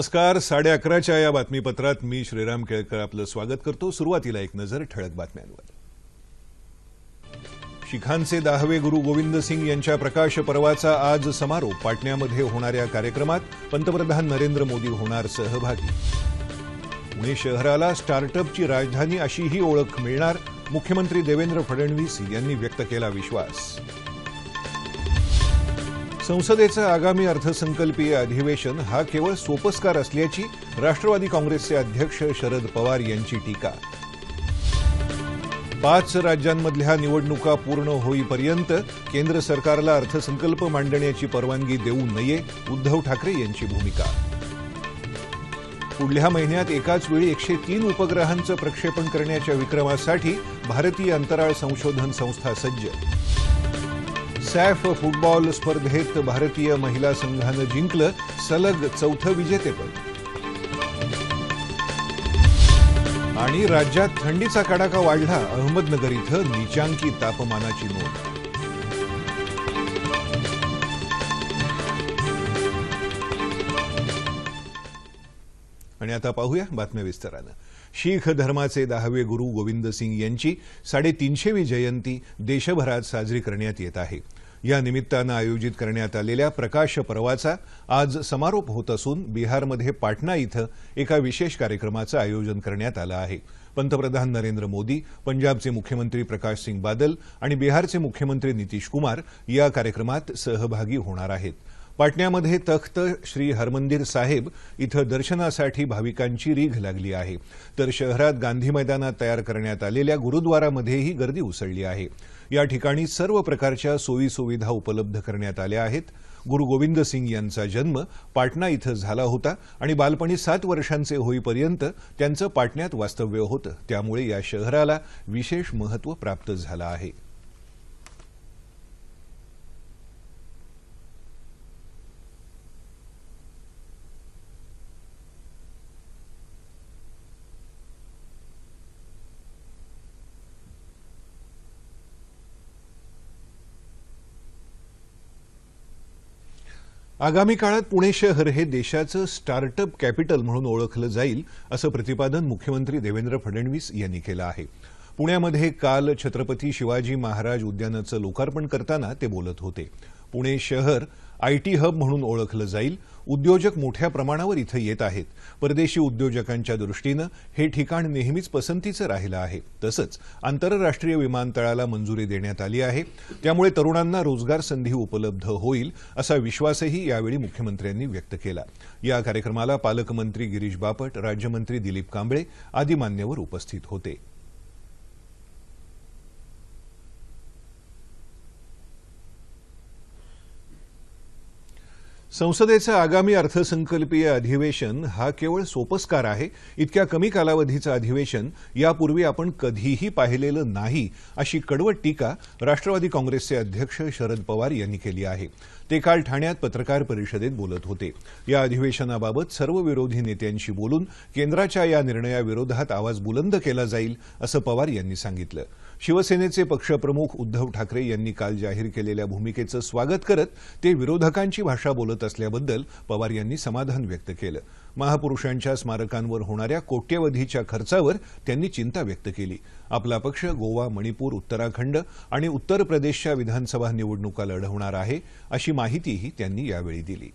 नमस्कार साडे अकराच्या या बातमीपत्रात मी श्रीराम केळकर आपलं स्वागत करतो. सुरुवातीला एक नजर ठळक बातम्यांवर. शिखांचे दहावे गुरु गोविंद सिंग यांच्या प्रकाश पर्वाचा आज समारोप पाटण्यामध्ये होणाऱ्या कार्यक्रमात पंतप्रधान नरेंद्र मोदी होणार सहभागी. पुणे शहराला स्टार्टअपची राजधानी अशीही ओळख मिळणार मुख्यमंत्री देवेंद्र फडणवीस यांनी व्यक्त केला विश्वास. संसदेचं आगामी अर्थसंकल्पीय अधिवेशन हा केवळ सोपस्कार असल्याची राष्ट्रवादी काँग्रेसचे अध्यक्ष शरद पवार यांची टीका. पाच राज्यांमधल्या निवडणुका पूर्ण होईपर्यंत केंद्र सरकारला अर्थसंकल्प मांडण्याची परवानगी देऊ नये उद्धव ठाकरे यांची भूमिका. पुढल्या महिन्यात एकाच वेळी एकशे तीन उपग्रहांचं प्रक्षेपण करण्याच्या विक्रमासाठी भारतीय अंतराळ संशोधन संस्था सज्ज. सॅफ फुटबॉल स्पर्धेत भारतीय महिला संघानं जिंकलं सलग चौथं विजेतेपद. आणि राज्यात थंडीचा कडाका वाढला अहमदनगर इथं निचांकी तापमानाची नोंद. आणि आता पाहूया बातम्या विस्तारानं. शीख धर्माचे दहावे गुरु गोविंद सिंग यांची साडेतीनशेवी जयंती देशभरात साजरी करण्यात येत आहे. या निमित्तानं आयोजित करण्यात आलेल्या प्रकाश पर्वाचा आज समारोप होत असून बिहारमध्ये पाटणा इथं एका विशेष कार्यक्रमाचं आयोजन करण्यात आलं आहे. पंतप्रधान नरेंद्र मोदी पंजाबचे मुख्यमंत्री प्रकाश सिंग बादल आणि बिहारचे मुख्यमंत्री नितीश कुमार या कार्यक्रमात सहभागी होणार आहेत. पाटण्यामध्ये तख्त श्री हरमंदिर साहेब इथं दर्शनासाठी भाविकांची रीघ लागली आहे. तर शहरात गांधी मैदानात तयार करण्यात आलेल्या गुरुद्वारामध्येही गर्दी उसळली आहे. या ठिकाणी सर्व प्रकारच्या सोयी सुविधा उपलब्ध करण्यात आल्या आहेत. गुरु गोविंद सिंग यांचा जन्म पाटणा इथं झाला होता आणि बालपणी सात वर्षांचे होईपर्यंत त्यांचं पाटण्यात वास्तव्य होतं. त्यामुळे या शहराला विशेष महत्त्व प्राप्त झालं आहे. आगामी काळात पुणे शहर हे देशाचं स्टार्टअप कॅपिटल म्हणून ओळखलं जाईल असं प्रतिपादन मुख्यमंत्री देवेंद्र फडणवीस यांनी केलं आहे. पुण्यामध्ये काल छत्रपती शिवाजी महाराज उद्यानाचं लोकार्पण करताना ते बोलत होते. पुणे शहर आयटी हब म्हणून ओळखलं जाईल. उद्योजक मोठ्या प्रमाणावर इथं येत आहेत. परदेशी उद्योजकांच्या दृष्टीनं हे ठिकाण नेहमीच पसंतीचं राहिलं आहे. तसंच आंतरराष्ट्रीय विमानतळाला मंजुरी देण्यात आली आहे. त्यामुळे तरुणांना रोजगार संधी उपलब्ध होईल असा विश्वासही यावेळी मुख्यमंत्र्यांनी व्यक्त केला. या कार्यक्रमाला पालकमंत्री गिरीश बापट राज्यमंत्री दिलीप कांबळे आदी मान्यवर उपस्थित होते. संसदेचं आगामी अर्थसंकल्पीय अधिवेशन हा केवळ सोपस्कार आहे. इतक्या कमी कालावधीचं अधिवेशन यापूर्वी आपण कधीही पाहिलेलं नाही अशी कडवट टीका राष्ट्रवादी काँग्रेसचे अध्यक्ष शरद पवार यांनी केली आहे. ते काल ठाण्यात पत्रकार परिषदेत बोलत होते. या अधिवेशनाबाबत सर्व विरोधी नेत्यांशी बोलून केंद्राच्या या निर्णयाविरोधात आवाज बुलंद केला जाईल असं पवार यांनी सांगितलं. शिवसेनेचे पक्षप्रमुख उद्धव ठाकरे यांनी काल जाहीर केलेल्या भूमिकेचं स्वागत करत ते विरोधकांची भाषा बोलत असल्याबद्दल पवार यांनी समाधान व्यक्त केलं. महापुरुषांच्या स्मारकांवर होणाऱ्या कोट्यवधीच्या खर्चावर त्यांनी चिंता व्यक्त केली. आपला पक्ष गोवा मणिपूर उत्तराखंड आणि उत्तर प्रदेशच्या विधानसभा निवडणुका लढवणार आहे अशी माहितीही त्यांनी यावेळी दिली.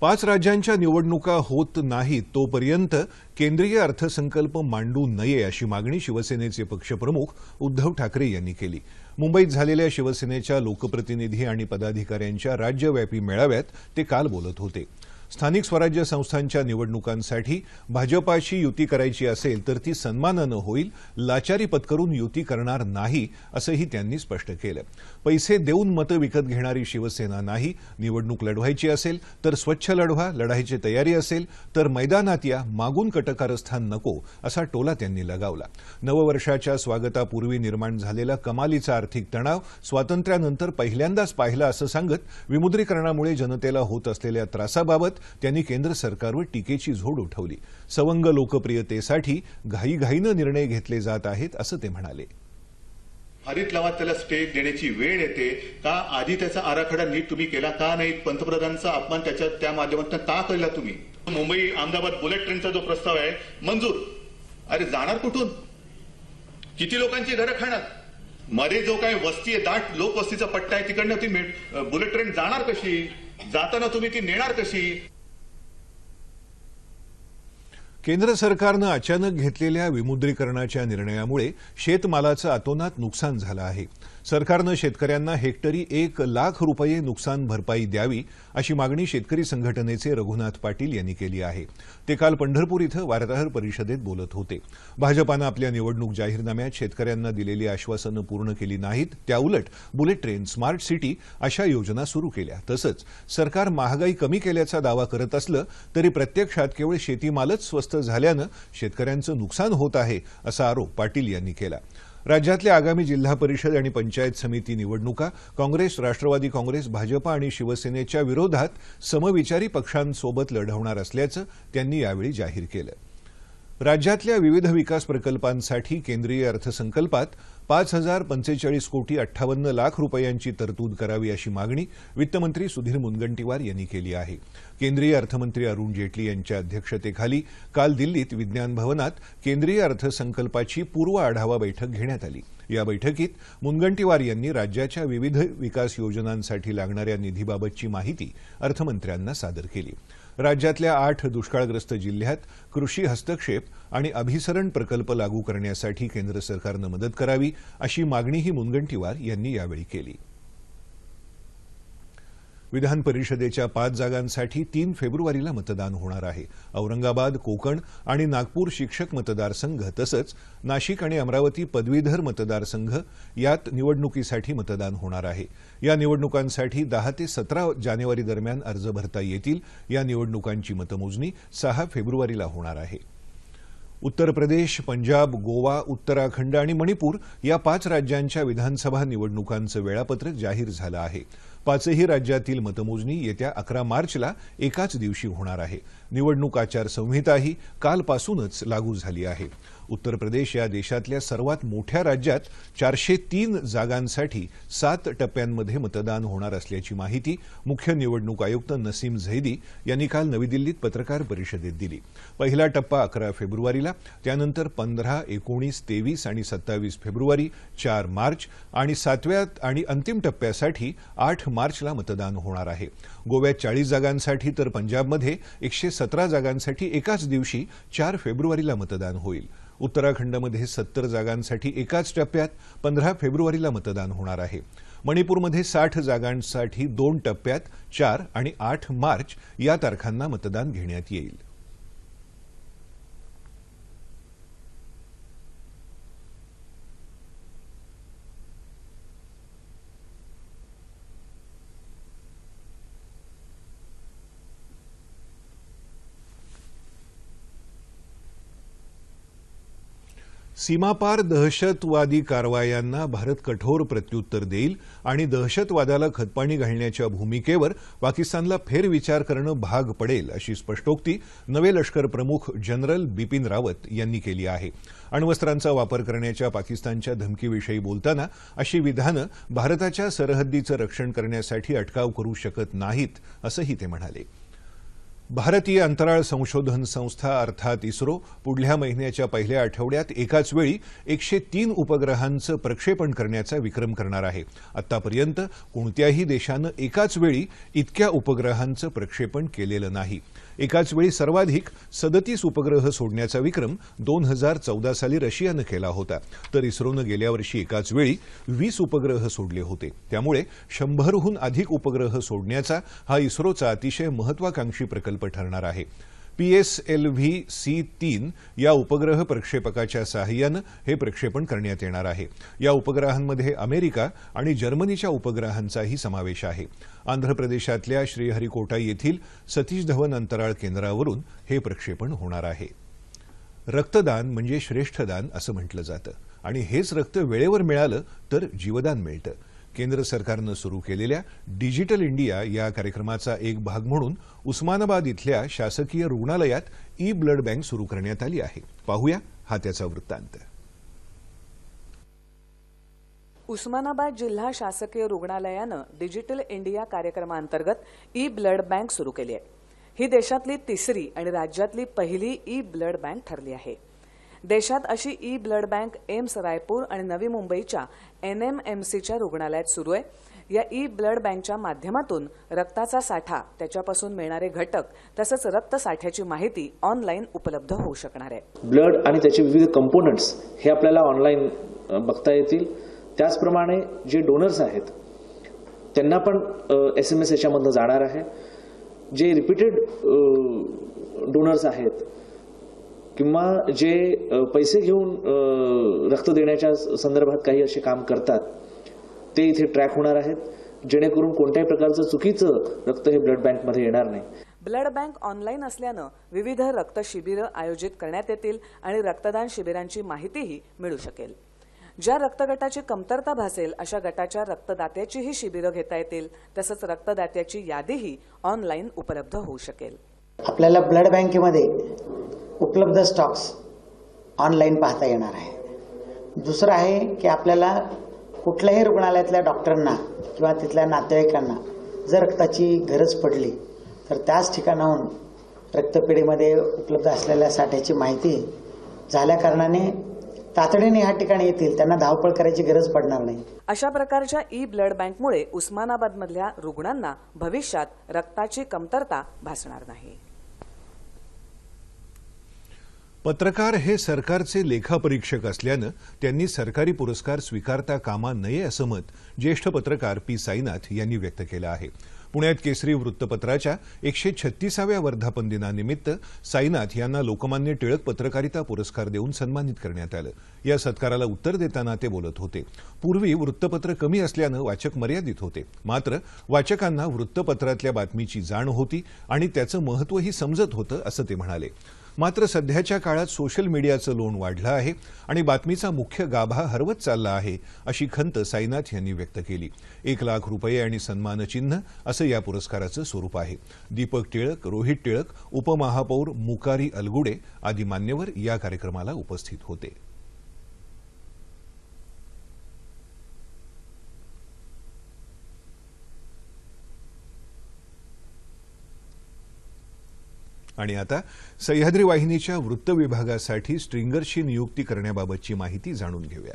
पाच राज्यांच्या निवडणुका होत नाहीत तोपर्यंत केंद्रीय अर्थसंकल्प मांडू नये अशी मागणी शिवसेनेचे पक्षप्रमुख उद्धव ठाकरे यांनी केली. मुंबईत झालेल्या शिवसेनेच्या लोकप्रतिनिधी आणि पदाधिकाऱ्यांच्या राज्यव्यापी मेळाव्यात ते काल बोलत होते. स्थानिक स्वराज्य संस्थांच्या निवडणुकांसाठी भाजपाशी युती करायची असेल तर ती सन्मानानं होईल लाचारी पत्करून युती करणार नाही असंही त्यांनी स्पष्ट केलं. पैसे देऊन मतं विकत घेणारी शिवसेना नाही. निवडणूक लढवायची असेल तर स्वच्छ लढवा लढायची तयारी असेल तर मैदानात या मागून कटकारस्थान नको असा टोला त्यांनी लगावला. नववर्षाच्या स्वागतापूर्वी निर्माण झालेला कमालीचा आर्थिक तणाव स्वातंत्र्यानंतर पहिल्यांदाच पाहिला असं सांगत विमुद्रीकरणामुळे जनतेला होत असलेल्या त्रासाबाबत त्यांनी केंद्र सरकारवर टीकेची झोड उठवली. सवंग लोकप्रियतेसाठी घाईघाईनं निर्णय घेतले जात आहेत असं ते म्हणाले. हरित लवाद त्याला स्टे देण्याची वेळ येते. का आधी त्याचा आराखडा नीट तुम्ही केला का नाही? पंतप्रधानांचा अपमान त्याच्या त्या माध्यमातून का केला तुम्ही? मुंबई अहमदाबाद बुलेट ट्रेनचा जो प्रस्ताव आहे मंजूर. अरे जाणार कुठून? किती लोकांची घरं खाणार? मध्ये जो काय वस्ती आहे दाट लोकवस्तीचा पट्टा आहे तिकडनं ती बुलेट ट्रेन जाणार कशी? जाताना तुम्ही ती नेणार कशी? केंद्र सरकारनं अचानक घेतलेल्या विमुद्रीकरणाच्या निर्णयामुळे शेतमालाचं अतोनात नुकसान झालं आहे. सरकारनं शेतकऱ्यांना हेक्टरी एक लाख रुपये नुकसान भरपाई द्यावी अशी मागणी शेतकरी संघटनेचे रघुनाथ पाटील यांनी केली आहे. ते काल पंढरपूर इथं वार्ताहर परिषदेत बोलत होते. भाजपानं आपल्या निवडणूक जाहीरनाम्यात शेतकऱ्यांना दिलेली आश्वासनं पूर्ण केली नाहीत त्याउलट बुलेट ट्रेन स्मार्ट सिटी अशा योजना सुरू केल्या. तसंच सरकार महागाई कमी केल्याचा दावा करत असलं तरी प्रत्यक्षात केवळ शेतीमालच स्वस्त झाल्यानं शेतकऱ्यांचं नुकसान होत आहे असा आरोप पाटील यांनी केला. राज्यातल्या आगामी जिल्हा परिषद आणि पंचायत समिती निवडणुका काँग्रेस राष्ट्रवादी काँग्रेस भाजपा आणि शिवसेनेच्या विरोधात समविचारी पक्षांसोबत लढवणार असल्याचं त्यांनी यावेळी जाहीर केलं. राज्यातल्या विविध विकास प्रकल्पांसाठी केंद्रीय अर्थसंकल्पात पाच हजार पंचेचाळीस कोटी अठ्ठावन्न लाख रुपयांची तरतूद करावी अशी मागणी वित्तमंत्री सुधीर मुनगंटीवार यांनी केली आहे. केंद्रीय अर्थमंत्री अरुण जेटली यांच्या अध्यक्षतेखाली काल दिल्लीत विज्ञान भवनात केंद्रीय अर्थसंकल्पाची पूर्व आढावा बैठक घेण्यात आली. या बैठकीत मुनगंटीवार यांनी राज्याच्या विविध विकास योजनांसाठी लागणाऱ्या निधीबाबतची माहिती अर्थमंत्र्यांना सादर केली. राज्यातल्या आठ दुष्काळग्रस्त जिल्ह्यात कृषी हस्तक्षेप आणि अभिसरण प्रकल्प लागू करण्यासाठी केंद्र सरकारनं मदत करावी अशी मागणीही मुनगंटीवार यांनी यावेळी केली. विधान परिषदेच्या पाच जागांसाठी तीन फेब्रुवारीला मतदान होणार आहे. औरंगाबाद कोकण आणि नागपूर शिक्षक मतदारसंघ तसंच नाशिक आणि अमरावती पदवीधर मतदारसंघ यात निवडणुकीसाठी मतदान होणार आहे. या निवडणुकांसाठी दहा ते सतरा जानेवारी दरम्यान अर्ज भरता येतील. या निवडणुकांची मतमोजणी सहा फेब्रुवारीला होणार आहे. उत्तर प्रदेश पंजाब गोवा उत्तराखंड आणि मणिपूर या पाच राज्यांच्या विधानसभा निवडणुकांचं वेळापत्रक जाहीर झालं आहे. पाचही राज्यातील मतमोजणी येत्या अकरा मार्चला एकाच दिवशी होणार आहे. निवडणूक आचारसंहिताही कालपासूनच लागू झाली आहे. उत्तर प्रदेश या देशातल्या सर्वात मोठ्या राज्यात चारशे तीन जागांसाठी सात टप्प्यांमध्ये मतदान होणार असल्याची माहिती मुख्य निवडणूक आयुक्त नसीम झैदी यांनी काल नवी दिल्लीत पत्रकार परिषदेत दिली. पहिला टप्पा अकरा फेब्रुवारीला त्यानंतर पंधरा एकोणीस तेवीस आणि सत्तावीस फेब्रुवारी चार मार्च आणि सातव्या आणि अंतिम टप्प्यासाठी आठ मार्चला मतदान होणार आहे. गोव्यात चाळीस जागांसाठी तर पंजाबमध्ये एकशे सतरा जागांसाठी एकाच दिवशी चार फेब्रुवारीला मतदान होईल. उत्तराखंडमध्ये सत्तर जागांसाठी एकाच टप्प्यात पंधरा फेब्रुवारीला मतदान होणार आहे. मणिपूरमध्ये साठ जागांसाठी दोन टप्प्यात चार आणि आठ मार्च या तारखांना मतदान घेण्यात येईल. सीमापार दहशतवादी कारवायांना भारत कठोर प्रत्युत्तर देईल आणि दहशतवादाला खतपाणी घालण्याच्या भूमिकेवर पाकिस्तानला फेरविचार करणं भाग पडेल अशी स्पष्टोक्ती नवे लष्कर प्रमुख जनरल बिपिन रावत यांनी केली आहे. अण्वस्त्रांचा वापर करण्याच्या पाकिस्तानच्या धमकीविषयी बोलताना अशी विधानं भारताच्या सरहद्दीचं रक्षण करण्यासाठी अटकाव करू शकत नाहीत असंही ते म्हणाले. भारतीय अंतराळ संशोधन संस्था अर्थात इस्रो पुढल्या महिन्याच्या पहिल्या आठवड्यात एकाच वेळी एकशे तीन उपग्रहांचं प्रक्षेपण करण्याचा विक्रम करणार आहे. आतापर्यंत कोणत्याही देशानं एकाच वेळी इतक्या उपग्रहांचं प्रक्षेपण केलेलं नाही. एकाच वेळी सर्वाधिक सदतीस उपग्रह सोडण्याचा विक्रम दोन हजार चौदा साली रशियानं केला होता. तर इस्रोनं गेल्या वर्षी एकाच वेळी वीस उपग्रह सोडले होते. त्यामुळे शंभरहून अधिक उपग्रह सोडण्याचा हा इस्रोचा अतिशय महत्वाकांक्षी प्रकल्प ठरणार आहे. पीएसएलव्ही सी तीन या उपग्रह प्रक्षेपकाच्या सहाय्यानं हे प्रक्षेपण करण्यात येणार आहे. या उपग्रहांमध्ये अमेरिका आणि जर्मनीच्या उपग्रहांचाही समावेश आहे. आंध्र प्रदेशातल्या श्रीहरिकोटा येथील सतीश धवन अंतराळ केंद्रावरून हे प्रक्षेपण होणार आहे. रक्तदान म्हणजे श्रेष्ठदान असं म्हटलं जातं. आणि हेच रक्त वेळेवर मिळालं तर जीवदान मिळतं. केंद्र सरकारनं सुरू केलेल्या डिजिटल इंडिया या कार्यक्रमाचा एक भाग म्हणून उस्मानाबाद इथल्या शासकीय रुग्णालयात ई ब्लड बँक सुरू करण्यात आली आहे. पाहूया हा त्याचा वृत्तांत. उस्मानाबाद जिल्हा शासकीय रुग्णालयानं डिजिटल इंडिया कार्यक्रमांतर्गत ई ब्लड बँक सुरू केली आहे. ही देशातली तिसरी आणि राज्यातली पहिली ई ब्लड बँक ठरली आहे. देशात अशी e blood bank AIIMS Raipur आणि नवी मुंबईच्या एनएमएमसीच्या रुग्णालयात सुरू आहे. या ई ब्लड बँकच्या माध्यमातून रक्ताचा साठा त्याच्यापासून मिळणारे घटक तसंच रक्तसाठ्याची माहिती ऑनलाईन उपलब्ध होऊ शकणार आहे. ब्लड आणि त्याचे विविध कंपोनंट्स हे आपल्याला ऑनलाईन बघता येतील. त्याचप्रमाणे जे डोनर्स आहेत त्यांना पण एस एम एस याच्यामधनं जाणार आहे. जे रिपीटेड डोनर्स आहेत किंवा जे पैसे घेऊन रक्त देण्याच्या संदर्भात काही असे काम करतात ते इथे ट्रॅक होणार आहेत जेणेकरून कोणत्याही प्रकारचं चुकीचं रक्त हे ब्लड बँकमध्ये येणार नाही. ब्लड बँक ऑनलाईन असल्यानं विविध रक्त शिबिरं आयोजित करण्यात येतील आणि रक्तदान शिबिरांची माहितीही मिळू शकेल. ज्या रक्तगटाची कमतरता भासेल अशा गटाच्या रक्तदात्याचीही शिबिरं घेता येतील तसंच रक्तदात्याची यादीही ऑनलाईन उपलब्ध होऊ शकेल. आपल्याला ब्लड बँकेमध्ये उपलब्ध स्टॉक्स ऑनलाईन पाहता येणार आहे दुसरं आहे की आपल्याला कुठल्याही रुग्णालयातल्या डॉक्टरांना किंवा तिथल्या नातेवाईकांना जर रक्ताची गरज पडली तर त्याच ठिकाणाहून रक्तपेढीमध्ये उपलब्ध असलेल्या साठ्याची माहिती झाल्या कारणाने तातडीने ह्या ठिकाणी येतील. त्यांना धावपळ करायची गरज पडणार नाही. अशा प्रकारच्या ई ब्लड बँकमुळे उस्मानाबादमधल्या रुग्णांना भविष्यात रक्ताची कमतरता भासणार नाही. पत्रकार हे सरकारचे लेखापरीक्षक असल्यानं त्यांनी सरकारी पुरस्कार स्वीकारता कामा नये असं मत ज्येष्ठ पत्रकार पी साईनाथ यांनी व्यक्त केलं आहे. पुण्यात केसरी वृत्तपत्राच्या एकशे छत्तीसाव्या वर्धापन दिनानिमित्त साईनाथ यांना लोकमान्य टिळक पत्रकारिता पुरस्कार देऊन सन्मानित करण्यात आलं. या सत्काराला उत्तर देताना ते बोलत होते. पूर्वी वृत्तपत्र कमी असल्यानं वाचक मर्यादित होते. मात्र वाचकांना वृत्तपत्रातल्या बातमीची जाण होती आणि त्याचं महत्वही समजत होतं असं ते म्हणाले. मात्र सध्याच्या काळात सोशल मीडियाचं लोण वाढलं आहे आणि बातमीचा मुख्य गाभा हरवत चालला आहे अशी खंत साईनाथ यांनी व्यक्त केली. एक लाख रुपये आणि सन्मानचिन्ह असं या पुरस्काराचं स्वरूप आहे. दीपक टिळक रोहित टिळक उपमहापौर मुकारी अलगुडे आदी मान्यवर या कार्यक्रमाला उपस्थित होते. आणि आता सह्याद्री वाहिनीच्या वृत्त विभागासाठी स्ट्रिंगरची नियुक्ती करण्याबाबतची माहिती जाणून घेऊया.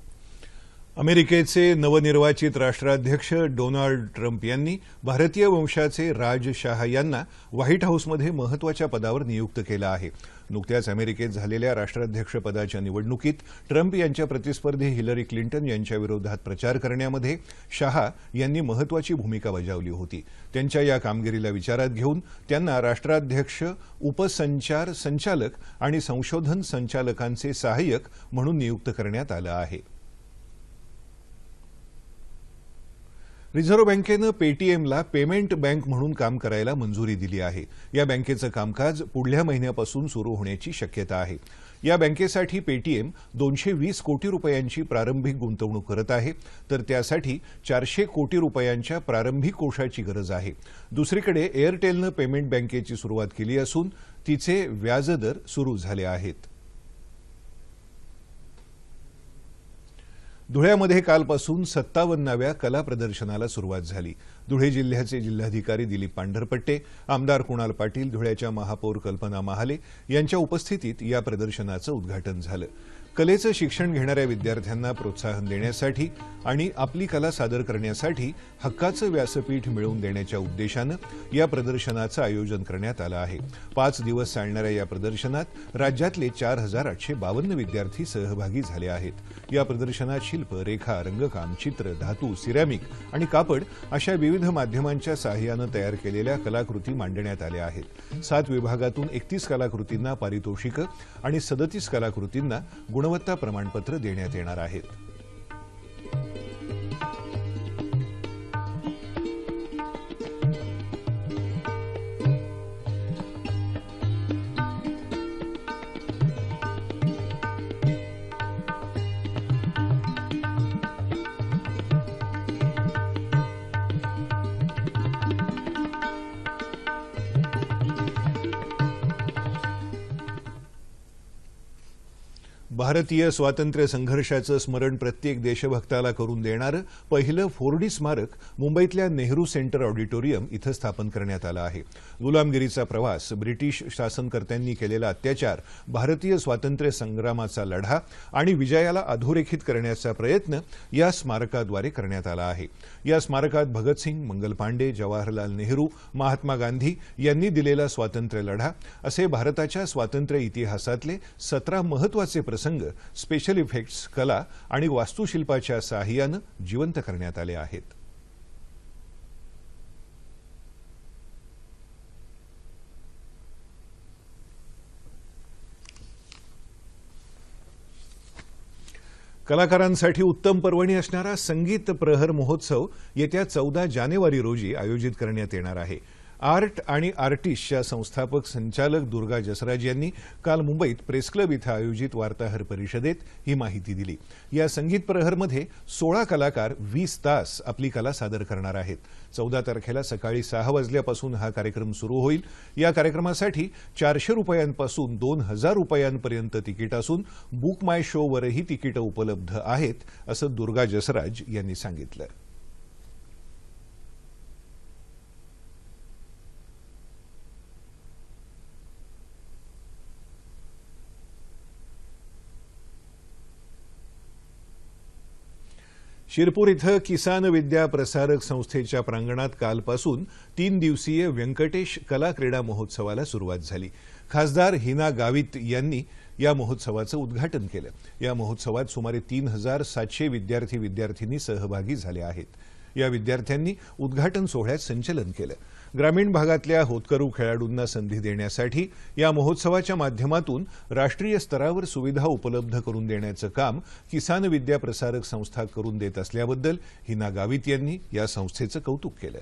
अमेरिकेचे नवनिर्वाचित राष्ट्राध्यक्ष डोनाल्ड ट्रम्प यांनी भारतीय वंशाचे राज शाह यांना व्हाईट हाऊसमध्ये महत्त्वाच्या पदावर नियुक्त केलं आहे. नुकत्याच अमेरिकेत झालेल्या राष्ट्राध्यक्षपदाच्या निवडणुकीत ट्रम्प यांच्या प्रतिस्पर्धी हिलरी क्लिंटन यांच्याविरोधात प्रचार करण्यामध्ये शहा यांनी महत्वाची भूमिका बजावली होती. त्यांच्या या कामगिरीला विचारात घेऊन त्यांना राष्ट्राध्यक्ष उपसंचार संचालक आणि संशोधन संचालकांचे सहाय्यक म्हणून नियुक्त करण्यात आलं आहे. रिझर्व्ह बँकेनं पेटीएमला पेमेंट बँक म्हणून काम करायला मंजुरी दिली आहे. या बँकेचं कामकाज पुढल्या महिन्यापासून सुरू होण्याची शक्यता आहे. या बँकेसाठी पेटीएम दोनशे वीस कोटी रुपयांची प्रारंभिक गुंतवणूक करत आहे. तर त्यासाठी चारशे कोटी रुपयांच्या प्रारंभिक कोशाची गरज आहे. दुसरीकडे एअरटेलनं पेमेंट बँकेची सुरुवात केली असून तिचे व्याजदर सुरू झाले आहेत. धुळ्यामध्ये कालपासून सत्तावन्नाव्या कला प्रदर्शनाला सुरुवात झाली. धुळे जिल्ह्याचे जिल्हाधिकारी दिलीप पांढरपट्टे आमदार कुणाल पाटील धुळ्याच्या महापौर कल्पना महाले यांच्या उपस्थितीत या प्रदर्शनाचं उद्घाटन झालं. कलेचं शिक्षण घेणाऱ्या विद्यार्थ्यांना प्रोत्साहन देण्यासाठी आणि आपली कला सादर करण्यासाठी हक्काचं व्यासपीठ मिळवून देण्याच्या उद्देशानं या प्रदर्शनाचं आयोजन करण्यात आलं आहे. पाच दिवस चालणाऱ्या या प्रदर्शनात राज्यातले चार हजार आठशे बावन्न विद्यार्थी सहभागी झाले आहेत. या प्रदर्शनात शिल्प रेखा रंगकाम चित्र धातू सिरॅमिक आणि कापड अशा विविध माध्यमांच्या सहाय्यानं तयार केलेल्या कलाकृती मांडण्यात आल्या आहेत. सात विभागातून एकतीस कलाकृतींना पारितोषिकं आणि सदतीस कलाकृतींना गुणवत्ता प्रमाणपत्र देण्यात येणार आहेत. भारतीय स्वातंत्र्य संघर्षाचं स्मरण प्रत्येक देशभक्ताला करून देणारं पहिलं फोर्डी स्मारक मुंबईतल्या नेहरू सेंटर ऑडिटोरियम इथं स्थापन करण्यात आलं आहे. गुलामगिरीचा प्रवास ब्रिटिश शासनकर्त्यांनी केलेला अत्याचार भारतीय स्वातंत्र्य संग्रामाचा लढा आणि विजयाला अधोरेखित करण्याचा प्रयत्न या स्मारकाद्वारे करण्यात आला आहे. या स्मारकात भगतसिंग मंगल पांडे जवाहरलाल नेहरू महात्मा गांधी यांनी दिलेला स्वातंत्र्य लढा असे भारताच्या स्वातंत्र्य इतिहासातले सतरा महत्त्वाचे प्रसंग स्पेशल इफेक्ट्स कला आणि वास्तुशिल्पाच्या साहाय्यानं जिवंत करण्यात आले आहेत. कलाकारांसाठी उत्तम पर्वणी असणारा संगीत प्रहर महोत्सव येत्या चौदा जानेवारी रोजी आयोजित करण्यात येणार आहे. आर्ट आणि आर्टिस्टच्या संस्थापक संचालक दुर्गा जसराज यांनी काल मुंबईत प्रेस क्लब इथं आयोजित वार्ताहर परिषदेत ही माहिती दिली. या संगीत प्रहरमध्ये सोळा कलाकार वीस तास आपली कला सादर करणार आहेत. चौदा तारखेला सकाळी सहा वाजल्यापासून हा कार्यक्रम सुरू होईल. या कार्यक्रमासाठी चारशे रुपयांपासून दोन हजार रुपयांपर्यंत तिकीट असून बुक माय शोवरही तिकीटं उपलब्ध आहेत असं दुर्गा जसराज यांनी सांगितलं. शिरपूर इथं किसान विद्या प्रसारक संस्थेच्या प्रांगणात कालपासून तीन दिवसीय व्यंकटेश कला क्रीडा महोत्सवाला सुरुवात झाली. खासदार हिना गावित यांनी या महोत्सवाचं उद्घाटन केलं. या महोत्सवात सुमारे तीन हजार सातशे विद्यार्थी विद्यार्थिनी सहभागी झाले आहेत. या विद्यार्थ्यांनी उद्घाटन सोहळ्यात संचलन केलं. ग्रामीण भागातल्या होतकरू खेळाडूंना संधी देण्यासाठी या महोत्सवाच्या माध्यमातून राष्ट्रीय स्तरावर सुविधा उपलब्ध करून देण्याचं काम किसान विद्या प्रसारक संस्था करून देत असल्याबद्दल हिना गावित यांनी या संस्थेचं कौतुक केलं.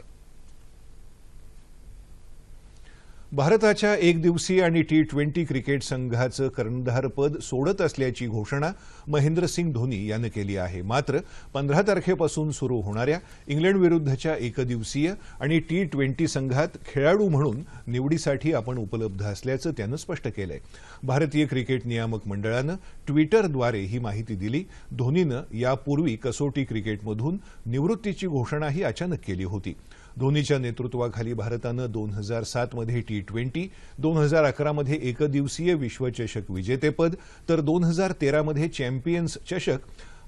भारताच्या एक दिवसीय आणि टी ट्वेंटी क्रिकेट संघाचं कर्णधारपद सोडत असल्याची घोषणा महेंद्रसिंग धोनी यानं केली आहे. मात्र पंधरा तारखेपासून सुरू होणाऱ्या इंग्लंडविरुद्धच्या एकदिवसीय आणि टी ट्वेंटी संघात खेळाडू म्हणून निवडीसाठी आपण उपलब्ध असल्याचं त्यानं स्पष्ट केलंय. भारतीय क्रिकेट नियामक मंडळानं ट्विटरद्वारे ही माहिती दिली. धोनीनं यापूर्वी कसोटी क्रिकेटमधून निवृत्तीची घोषणाही अचानक केली होती. धोनीच्या नेतृत्वाखाली भारतानं दोन हजार सातमध्ये टी ट्वेंटी दोन हजार अकरामध्ये एकदिवसीय विश्वचषक विजेतेपद तर दोन हजार तेरामध्ये चॅम्पियन्स चषक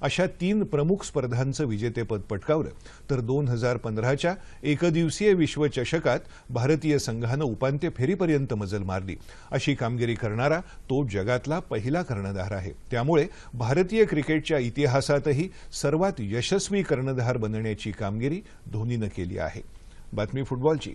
अशा तीन प्रमुख स्पर्धांचं विजेतेपद पटकावलं. तर दोन हजार पंधराच्या एकदिवसीय विश्वचषकात भारतीय संघानं उपांत्य फेरीपर्यंत मजल मारली. अशी कामगिरी करणारा तो जगातला पहिला कर्णधार आहे. त्यामुळे भारतीय क्रिकेटच्या इतिहासातही सर्वात यशस्वी कर्णधार बनण्याची कामगिरी धोनीनं केली आहे. बातमी फुटबॉलची.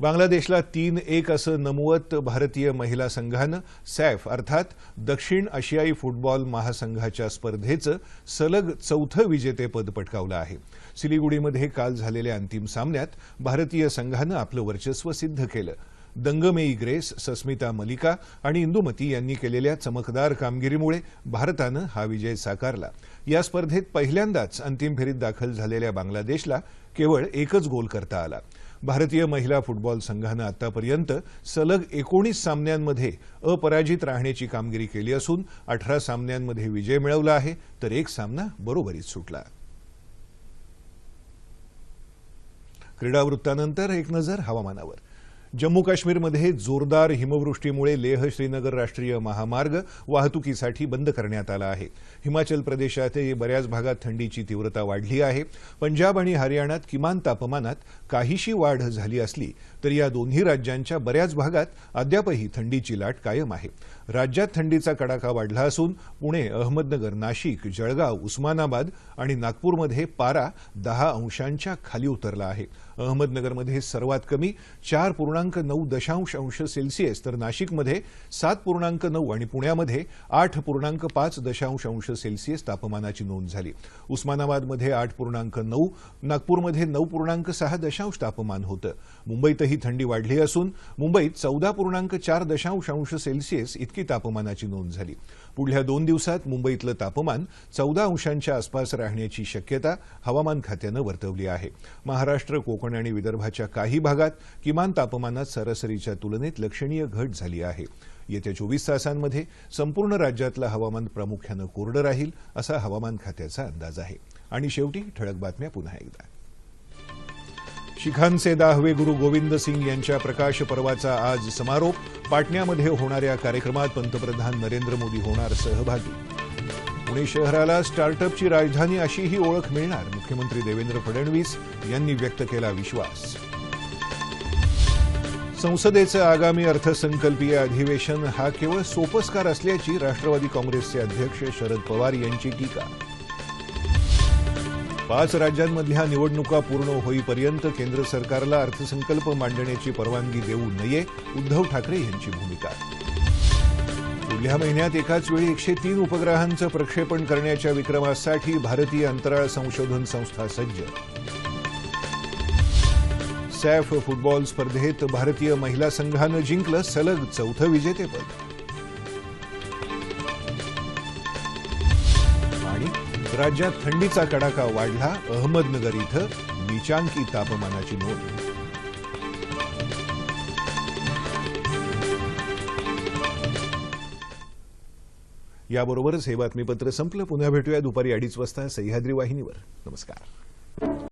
बांगलादेशला तीन एक असं नमवत भारतीय महिला संघानं सॅफ अर्थात दक्षिण आशियाई फुटबॉल महासंघाच्या स्पर्धेचं सलग चौथं विजेतेपद पटकावलं आहे. सिलिगुडीमध्ये काल झालेल्या अंतिम सामन्यात भारतीय संघानं आपलं वर्चस्व सिद्ध केलं. दंगमेई ग्रेस सस्मिता मलिका आणि इंदुमती यांनी केलेल्या चमकदार कामगिरीमुळे भारतानं हा विजय साकारला. या स्पर्धेत पहिल्यांदाच अंतिम फेरीत दाखल झालेल्या बांगलादेशला केवळ एकच गोल करता आला. भारतीय महिला फुटबॉल संघानं आतापर्यंत सलग एकोणीस सामन्यांमध्ये अपराजित राहण्याची कामगिरी केली असून अठरा सामन्यांमध्ये विजय मिळवला आहे तर एक सामना बरोबरीत सुटला. क्रीडा वृत्तानंतर एक नजर हवामानावर. जम्मू काश्मीरमध्ये जोरदार हिमवृष्टीमुळे लेह श्रीनगर राष्ट्रीय महामार्ग वाहतुकीसाठी बंद करण्यात आला आहे. हिमाचल प्रदेशातही बऱ्याच भागात थंडीची तीव्रता वाढली आहे. पंजाब आणि हरियाणात किमान तापमानात काहीशी वाढ झाली असली तरी या दोन्ही राज्यांच्या बऱ्याच भागात अद्यापही थंडीची लाट कायम आहे. राज्यात थंडीचा कडाका वाढला असून पुणे अहमदनगर नाशिक जळगाव उस्मानाबाद आणि नागपूरमध्ये पारा दहा अंशांच्या खाली उतरला आहे. अहमदनगरमध्ये सर्वात कमी चार पूर्णांक नऊ दशांश अंश सेल्सिअस तर नाशिकमध्ये सात पूर्णांक नऊ आणि पुण्यामध्ये आठ पूर्णांक पाच दशांश अंश सेल्सिअस तापमानाची नोंद झाली. उस्मानाबादमध्ये आठ पूर्णांक नऊ नागपूरमध्ये नऊ पूर्णांक सहा दशांश तापमान होतं. मुंबईतही थंडी वाढली असून मुंबईत चौदा पूर्णांक चार दशांश अंश सेल्सिअस इतकी तापमानाची नोंद झाली. पुढल्या दोन दिवसात मुंबईतलं तापमान चौदा अंशांच्या आसपास राहण्याची शक्यता हवामान खात्यानं वर्तवली आहे. महाराष्ट्र कोकण आणि विदर्भाच्या काही भागात किमान तापमानात सरासरीच्या तुलनेत लक्षणीय घट झाली आहे. येत्या चोवीस तासांमध्ये संपूर्ण राज्यातलं हवामान प्रामुख्यानं कोरडं राहील असा हवामान खात्याचा अंदाज आहे. आणि शेवटी ठळक बातम्या पुन्हा एकदा. शिखांचे दहावे गुरु गोविंद सिंग यांच्या प्रकाश पर्वाचा आज समारोप. पाटण्यामध्ये होणाऱ्या कार्यक्रमात पंतप्रधान नरेंद्र मोदी होणार सहभागी. पुणे शहराला स्टार्टअपची राजधानी अशीही ओळख मिळणार मुख्यमंत्री देवेंद्र फडणवीस यांनी व्यक्त केला विश्वास. संसदेचं आगामी अर्थसंकल्पीय अधिवेशन हा केवळ सोपस्कार असल्याची राष्ट्रवादी काँग्रेसचे अध्यक्ष शरद पवार यांची टीका. पाच राज्यांमधल्या निवडणुका पूर्ण होईपर्यंत केंद्र सरकारला अर्थसंकल्प मांडण्याची परवानगी देऊ नये उद्धव ठाकरे यांची भूमिका. पुढल्या महिन्यात एकाच वेळी एकशे तीन उपग्रहांचं प्रक्षेपण करण्याच्या विक्रमासाठी भारतीय अंतराळ संशोधन संस्था सज्ज. सॅफ फुटबॉल स्पर्धेत भारतीय महिला संघानं जिंकलं सलग चौथं विजेतेपद. राज्यात थंडीचा कडाका वाढला अहमदनगर इथं निचांकी तापमानाची नोंद. याबरोबरच हे बातमीपत्र संपलं. पुन्हा भेटूया दुपारी अडीच वाजता सह्याद्री वाहिनीवर. नमस्कार.